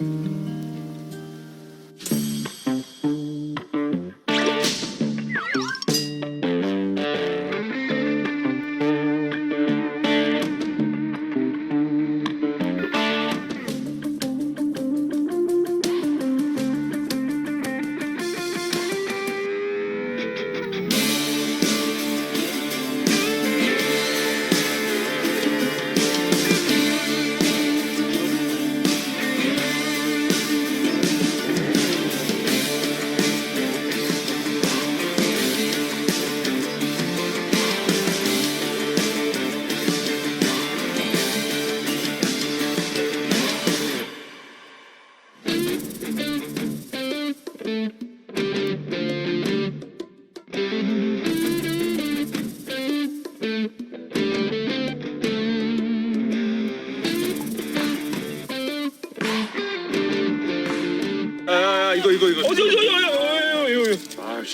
아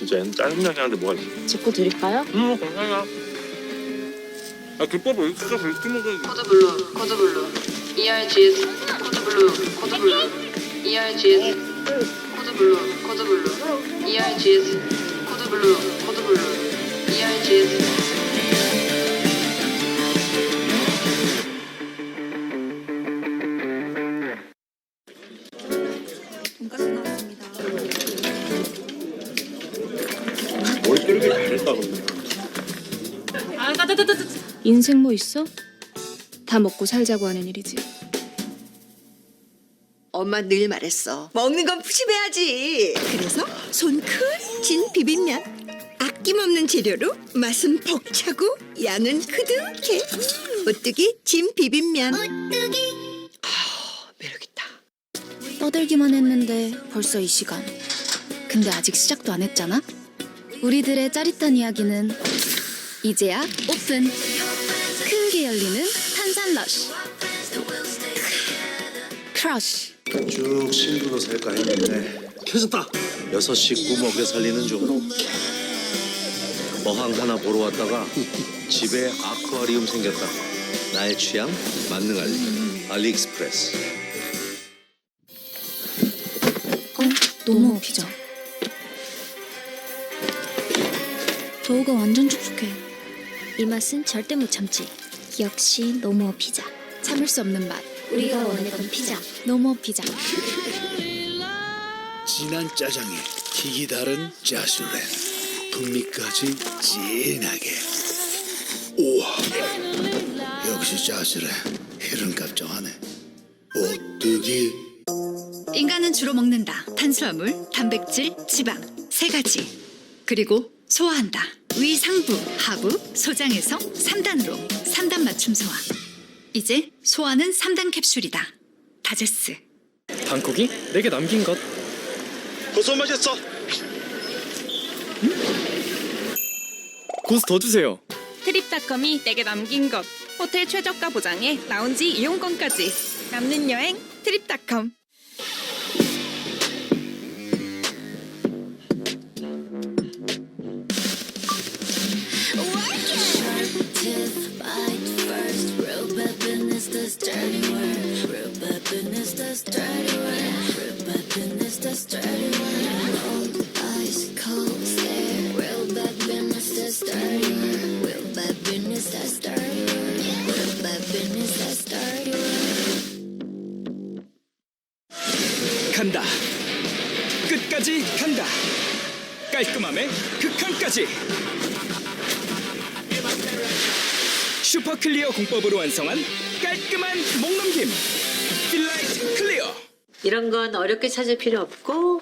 진짜 얘는 짜증나게 하는데 뭐가 있어? 짚고 드릴까요? 음 괜찮아. 아 김밥을 이렇게 해서 이렇게 먹어야지. 코드블루, 코드블루, ERGS, 코드블루, 코드블루, ERGS, 코드블루, 코드블루, ERGS, 코드블루, 코드블루, ERGS. 인생 뭐 있어? 다 먹고 살자고 하는 일이지. 엄마 늘 말했어. 먹는 건 푸짐해야지. 그래서 손큰진 비빔면. 아낌없는 재료로 맛은 벅차고 양은 그득해. 오뚜기 진 비빔면. 오뚜기. 아 매력있다. 떠들기만 했는데 벌써 이 시간. 근데 아직 시작도 안 했잖아? 우리들의 짜릿한 이야기는 이제야 오픈. 크게 열리는 탄산 러쉬. 크러쉬. 쭉 친구도 살까 했는데 켜졌다 6시 꾸먹여 살리는 중 어항 하나 보러 왔다가 집에 아쿠아리움 생겼다 나의 취향 만능 알리 알리익스프레스 어? 너무 피자. 도우가 완전 촉촉해. 이 맛은 절대 못 참지. 역시 노모 피자. 참을 수 없는 맛. 우리가 원했던 피자. 노모 피자. 진한 짜장에 기기 다른 짜수렌 풍미까지 진하게 우와 역시 짜수렌 이런 값정하네 오뚜기 인간은 주로 먹는다. 탄수화물, 단백질, 지방 세 가지. 그리고 소화한다. 위, 상부, 하부, 소장에서 3단으로 3단 맞춤 소화. 이제 소화는 3단 캡슐이다. 다제스. 방콕이 내게 남긴 것. 고소 맛있어. 고스 더 주세요. 트립닷컴이 내게 남긴 것. 호텔 최저가 보장에 라운지 이용권까지. 남는 여행 트립닷컴 공법으로 완성한 깔끔한 목넘김 필라이트 클리어 이런 건 어렵게 찾을 필요 없고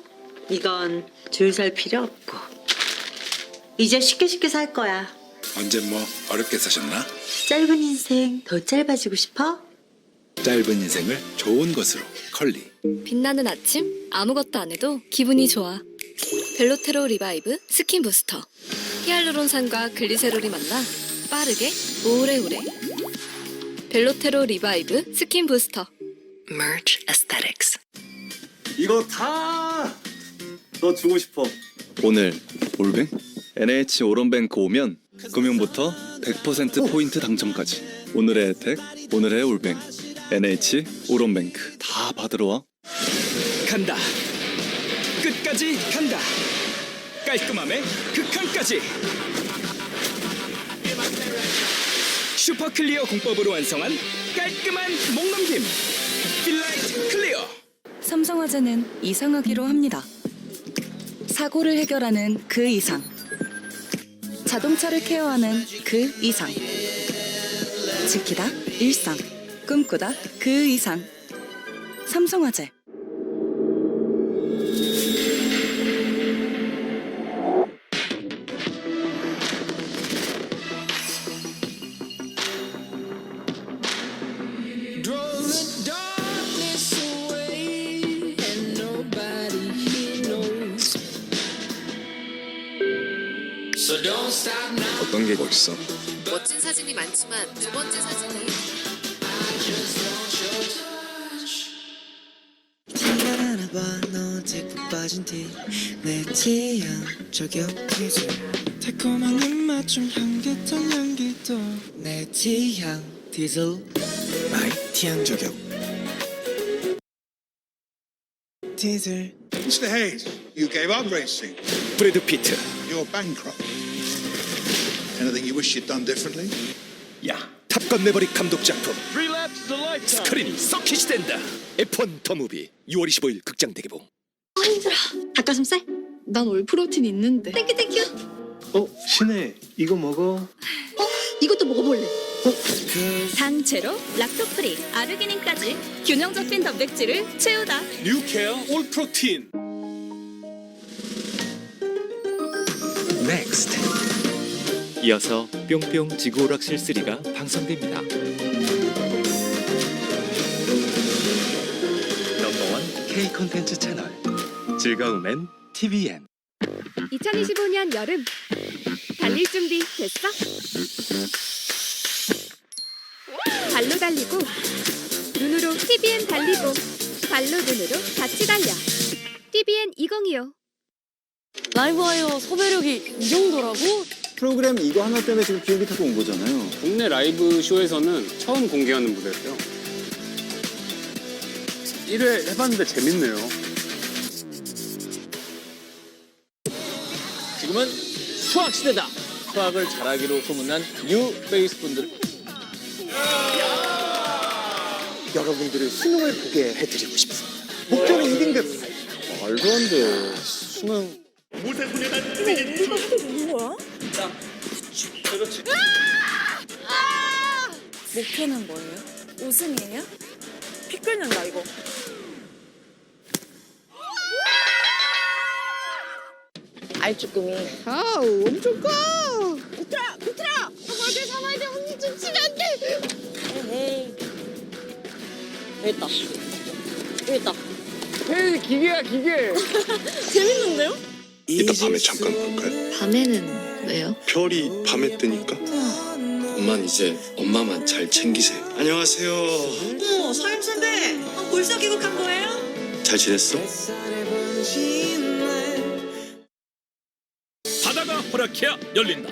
이건 줄 설 필요 없고 이제 쉽게 쉽게 살 거야 언제 뭐 어렵게 사셨나? 짧은 인생 더 짧아지고 싶어? 짧은 인생을 좋은 것으로 컬리 빛나는 아침 아무것도 안 해도 기분이 좋아. 벨로테로 리바이브 스킨 부스터. 히알루론산과 글리세롤이 만나 빠르게 오래오래. 벨로테로 리바이브 스킨 부스터. Merge Aesthetics. 이거 다 너 주고 싶어 오늘 올뱅? NH 오런뱅크 오면 금융부터 100% 포인트 당첨까지 오늘의 혜택 오늘의 올뱅 NH 오런뱅크 다 받으러 와 간다. 끝까지 간다. 깔끔함의 극한까지. 슈퍼 클리어 공법으로 완성한 깔끔한 목넘김. 필라이트 클리어. 삼성화재는 이상하기로 합니다. 사고를 해결하는 그 이상. 자동차를 케어하는 그 이상. 지키다 일상. 꿈꾸다 그 이상. 삼성화재. 사진이 많지만 두 번째 사진이 알아봐 너 제국 빠진 티내 취향 저격 퀴즈 달콤한 입맛 좀 향긋한 향기도 내 취향 디젤 마이 취향 저격 디젤 Mr. Hayes, you gave up racing. 브래드 피트. You're bankrupt. Anything you wish you'd done differently? 야, 탑건 매버릭 감독 작품. 스크린이 서킷이 된다. F1 더 무비 6월 25일 극장 대개봉. 닭가슴살? 난 올프로틴 있는데. 땡큐 땡큐. 어 신혜 이거 먹어. 이것도 먹어볼래. 당 제로, 락토 프리, 아르기닌까지 균형 잡힌 단백질을 채우다. 뉴케어 올 프로틴. 넥스트. 이어서 뿅뿅 지구오락실 3가 방송됩니다. 넘버원 K 콘텐츠 채널. 즐거움엔 TVN. 2025년 여름 달릴 준비 됐어? 발로 달리고 눈으로 TBN 달리고 발로 눈으로 같이 달려 TBN 2025 라이브와이어 섭외력이 이 정도라고? 프로그램 이거 하나 때문에 지금 비행기 타고 온 거잖아요 국내 라이브 쇼에서는 처음 공개하는 무대예요. 1회 해봤는데 재밌네요. 지금은 수학 시대다. 수학을 잘하기로 소문난 뉴 페이스 분들. 여러분들의 수능을 보게 해드리고 싶습니다 목표는 2등 됩니다 말도 안 돼. 수능. 목표는 뭐예요? 우승이에요? 피 끓는다 이거 알쭈꾸미. 아우 엄청 커 붙들어 붙들어 어디 삼아야 돼 언니 좀 치면 안 돼 에헤이. 여기 있다. 여기 있다. 헤이 기계야 기계. 재밌는데요? 이따 밤에 잠깐 볼까요? 밤에는 왜요? 별이 밤에 뜨니까. 엄만 이제 엄마만 잘 챙기세요. 안녕하세요. 어머 서임 선배. 어, 벌써 귀국한 거예요? 잘 지냈어? 바다가 허락해야 열린다.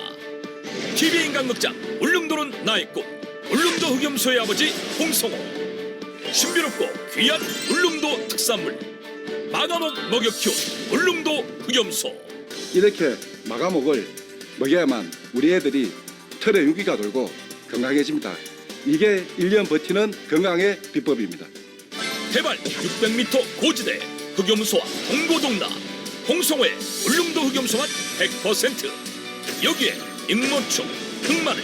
TV 인간극장 울릉도는 나의 꿈. 울릉도 흑염소의 아버지 홍성호. 신비롭고 귀한 울릉도 특산물. 마가목 먹여 키운 울릉도 흑염소. 이렇게 마감옥을 먹여야만 우리 애들이 털에 윤기가 돌고 건강해집니다. 이게 1년 버티는 건강의 비법입니다. 해발 600m 고지대 흑염소와 동고동락 홍성호의 울릉도 흑염소만 100% 여기에 익모초, 흑마늘,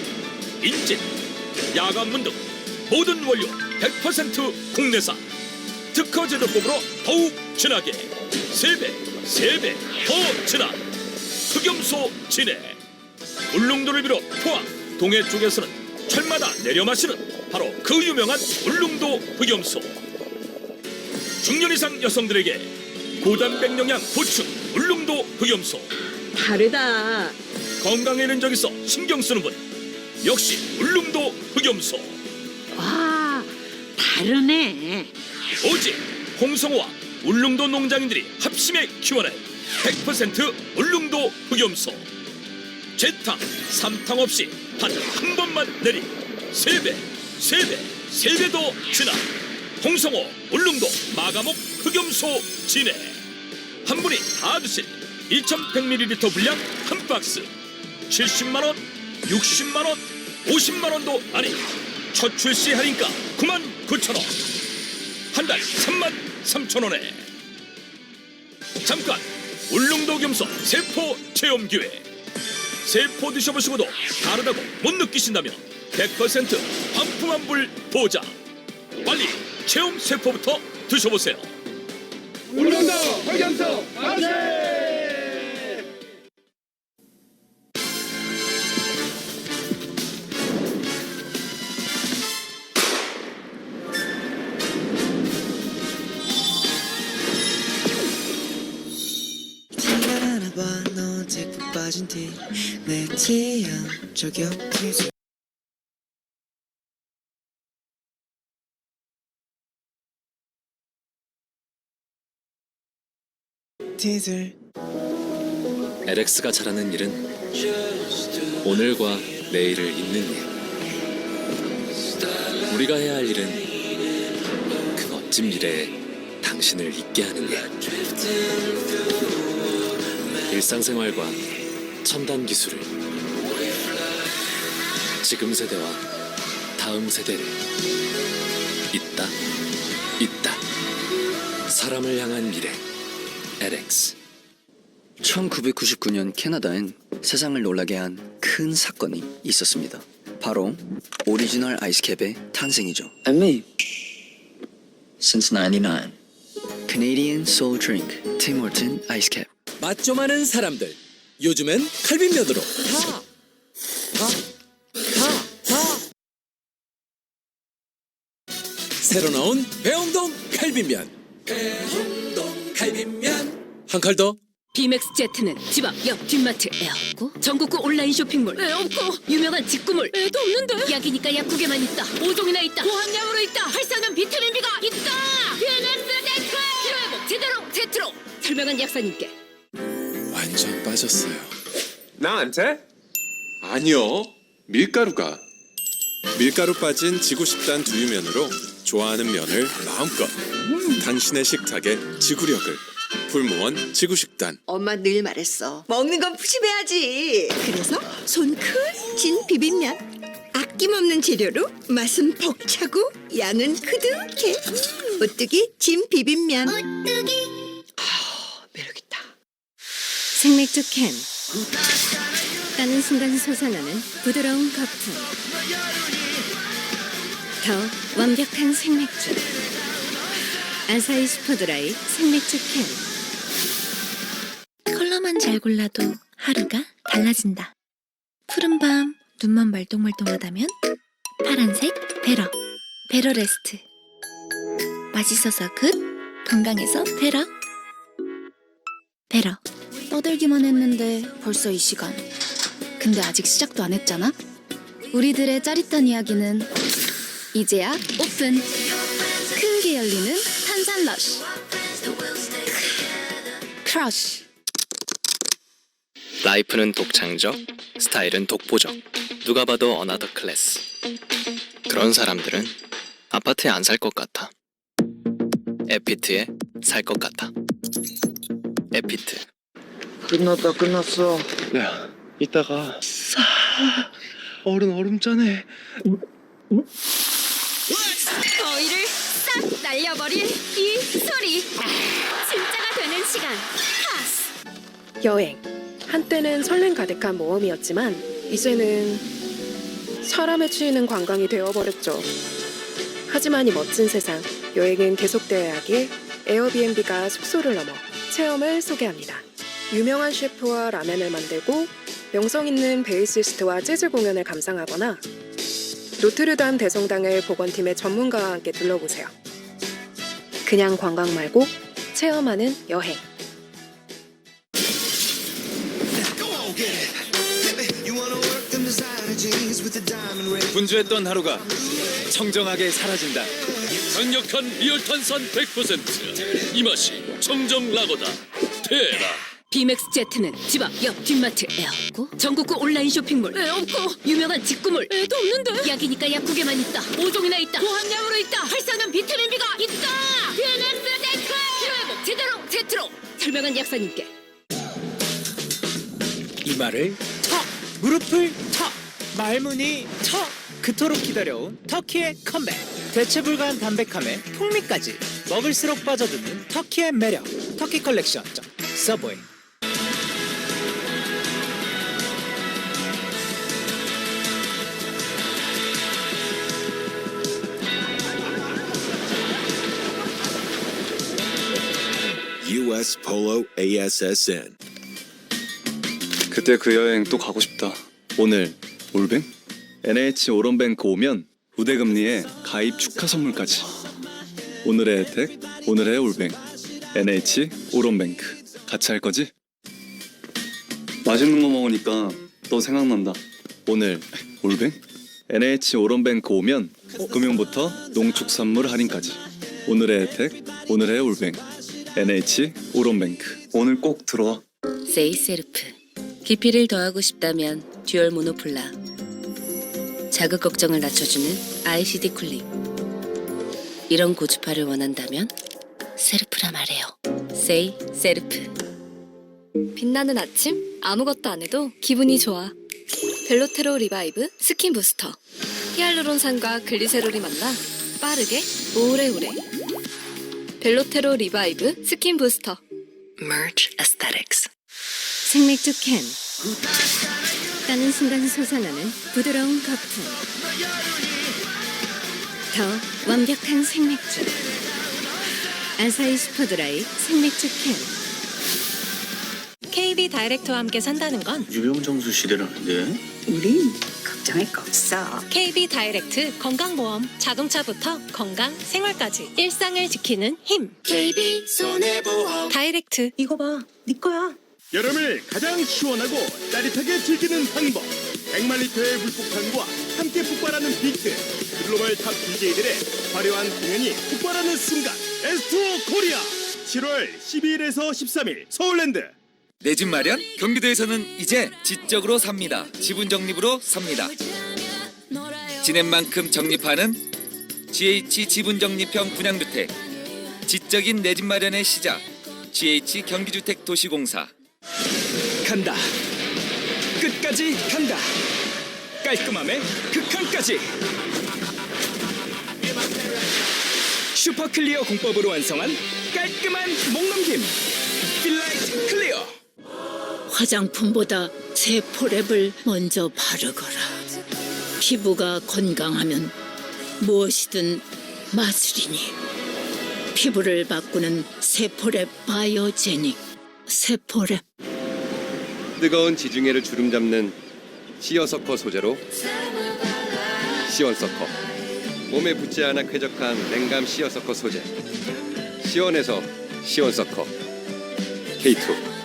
인진, 야간문 등 모든 원료 100% 국내산 특허 제조법으로 더욱 진하게. 3배, 3배 더 진한 흑염소 진해. 울릉도를 비롯 포항, 동해 쪽에서는 철마다 내려 마시는 바로 그 유명한 울릉도 흑염소. 중년 이상 여성들에게 고단백 영양 보충 울릉도 흑염소. 다르다. 건강에 이른 적에서 신경 쓰는 분. 역시 울릉도 흑염소. 와 다르네. 오직 홍성호와 울릉도 농장인들이 합심해 키워낸 100% 울릉도 흑염소. 재탕, 삼탕 없이 단 한 번만 내린 세배 세배 세 배더 진한 홍성호, 울릉도, 마가목, 흑염소 진해. 한 분이 다 드실 2100ml 분량 한 박스 70만원, 60만원, 50만원도 아니 첫 출시 할인가 9만 9천원 한 달 3만 3천 원에. 잠깐 울릉도 겸소 세포 체험 기회. 세포 드셔보시고도 다르다고 못 느끼신다면 100% 반품 환불 보장. 빨리 체험 세포부터 드셔보세요. 울릉도 흑염소 만세! 너 어제 푹 빠진 티내 취향 저격 티즈 티즈 LX가 잘하는 일은 오늘과 내일을 잇는 일. 우리가 해야 할 일은 그 멋진 미래에 당신을 있게 하는 일. 일상생활과 첨단 기술을 지금 세대와 다음 세대를 있다, 있다. 사람을 향한 미래. LX. 1999년 캐나다엔 세상을 놀라게 한 큰 사건이 있었습니다. 바로 오리지널 아이스캡의 탄생이죠. And me. Since 99. Canadian Soul Drink, Tim Horton Ice Cap. 맛 좀 아는 사람들. 요즘엔 칼빈면으로. 다! 다! 다! 다! 새로 나온 배홍동 칼빈면. 배홍동 칼빈면. 한 칼 더. 비맥스 제트는 집 앞 옆 뒷마트. 에 없고? 전국구 온라인 쇼핑몰. 에 없고? 유명한 직구몰. 에도 없는데? 약이니까 약국에만 있다. 오종이나 있다. 고함량으로 있다. 활성한 비타민비가 있다. 비맥스 제트! 피로회복 제대로. 제트로. 설명한 약사님께 완전 빠졌어요. 나한테? 아니요. 밀가루가. 밀가루 빠진 지구 식단 두유면으로 좋아하는 면을 마음껏. 당신의 식탁에 지구력을. 풀무원 지구 식단. 엄마 늘 말했어. 먹는 건 푸짐해야지. 그래서 손 큰 진 비빔면. 아낌없는 재료로 맛은 벅차고 양은 그득해. 오뚜기 진 비빔면. 오뚜기. 생맥주 캔. 따는 순간 솟아나는 부드러운 거품. 더 완벽한 생맥주 아사히 슈퍼드라이 생맥주 캔. 컬러만 잘 골라도 하루가 달라진다. 푸른 밤 눈만 말똥말똥하다면 파란색 베러 베러 레스트. 맛있어서 굿 건강해서 베러. 베러 떠들기만 했는데 벌써 이 시간 근데 아직 시작도 안 했잖아 우리들의 짜릿한 이야기는 이제야 오픈 크게 열리는 탄산 러쉬 크러쉬 라이프는 독창적, 스타일은 독보적. 누가 봐도 어나더 클래스. 그런 사람들은 아파트에 안 살 것 같아. 에피트에 살 것 같아. 에피트. 끝났다 끝났어 야 이따가 싸 얼음 얼음 짜네 더위를 싹 날려버린 이 소리 진짜가 되는 시간 파스 여행. 한때는 설렘 가득한 모험이었지만 이제는 사람에 치이는 관광이 되어버렸죠. 하지만 이 멋진 세상, 여행은 계속되어야 하기에 에어비앤비가 숙소를 넘어 체험을 소개합니다. 유명한 셰프와 라멘을 만들고 명성 있는 베이시스트와 재즈 공연을 감상하거나 노트르담 대성당을 보건팀의 전문가와 함께 둘러보세요. 그냥 관광 말고 체험하는 여행. 분주했던 하루가 청정하게 사라진다 강력한 리얼탄산 100%이 맛이 청정 라거다 테라 비맥스 제트는 집앞옆 뒷마트. 에 없고? 전국구 온라인 쇼핑몰. 에 없고? 유명한 직구몰. 에도 없는데? 약이니까 약국에만 있다. 5종이나 있다. 고함량으로 있다. 활성한 비타민 B가 있다. 비맥스 제트 피로회복 제대로 제트로. 설명한 약사님께. 이마를 턱 무릎을 턱 말문이 턱 그토록 기다려온 터키의 컴백. 대체 불가한 담백함에 풍미까지 먹을수록 빠져드는 터키의 매력. 터키 컬렉션. 서브웨이 US Polo ASSN 그때 그 여행 또 가고 싶다. 오늘 올뱅? NH 오런뱅크 오면 우대금리에 가입 축하 선물까지. 오늘의 혜택, 오늘의 올뱅. NH 오런뱅크 같이 할 거지? 맛있는 거 먹으니까 너 생각난다. 오늘 올뱅? NH 오런뱅크 오면 금융부터 농축산물 할인까지. 오늘의 혜택, 오늘의 올뱅. NH 오런뱅크. 오늘 꼭 들어와. 세이셀프 깊이를 더하고 싶다면 듀얼 모노폴라. 자극 걱정을 낮춰주는 ICD 쿨링. 이런 고주파를 원한다면 세르프라 말해요. 세이 세르프 빛나는 아침? 아무것도 안 해도 기분이 좋아. 벨로테로 리바이브 스킨 부스터. 히알루론산과 글리세롤이 만나 빠르게 오래오래 벨로테로 리바이브 스킨 부스터. Merge Aesthetics. 생맥주 캔. 따는 순간 솟아나는 부드러운 거품. 더 완벽한 생맥주. 아사히 슈퍼드라이 생맥주 캔 KB 다이렉트와 함께 산다는 건 유병정수 시대라는데. 우린 걱정할 거 없어. KB 다이렉트 건강보험 자동차부터 건강 생활까지 일상을 지키는 힘. KB 손해보험 다이렉트 이거 봐, 네 거야. 여름을 가장 시원하고 짜릿하게 즐기는 방법 100만 리터의 물폭탄과 함께 폭발하는 비트 글로벌 탑 DJ들의 화려한 공연이 폭발하는 순간 S2 코리아 7월 12일에서 13일 서울랜드 내 집 마련? 경기도에서는 이제 지적으로 삽니다. 지분 적립으로 삽니다. 지낸 만큼 적립하는 GH 지분 적립형 분양주택. 지적인 내 집 마련의 시작. GH 경기주택 도시공사. 간다. 끝까지 간다. 깔끔함의 극한까지. 슈퍼 클리어 공법으로 완성한 깔끔한 목넘김. 필라이트 클리어. 화장품보다 세포랩을 먼저 바르거라. 피부가 건강하면 무엇이든 마술이니. 피부를 바꾸는 세포랩 바이오제닉. 세포랩. 뜨거운 지중해를 주름 잡는 시어서커 소재로 시원서커. 몸에 붙지 않아 쾌적한 냉감 시어서커 소재. 시원해서 시원서커. K2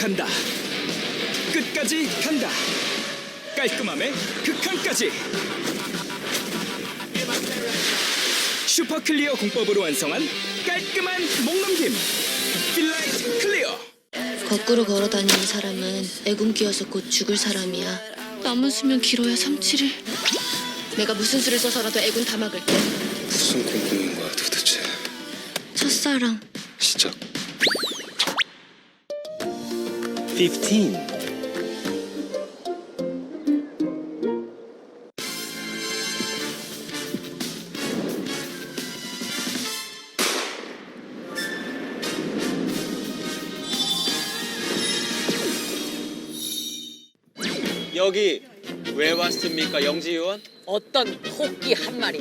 간다. 끝까지 간다. 깔끔함의 극한까지. 슈퍼 클리어 공법으로 완성한 깔끔한 목넘김. 필라이트 클리어. 거꾸로 걸어 다니는 사람은 애군기여서 곧 죽을 사람이야. 남은 수명 길어야 3, 7일. 내가 무슨 수를 써서라도 애군 다 막을게. 무슨 꿈꾸는 거야 도대체? 첫사랑. 시작. 15. 여기 왜 왔습니까, 영지 의원? 어떤 토끼 한 마리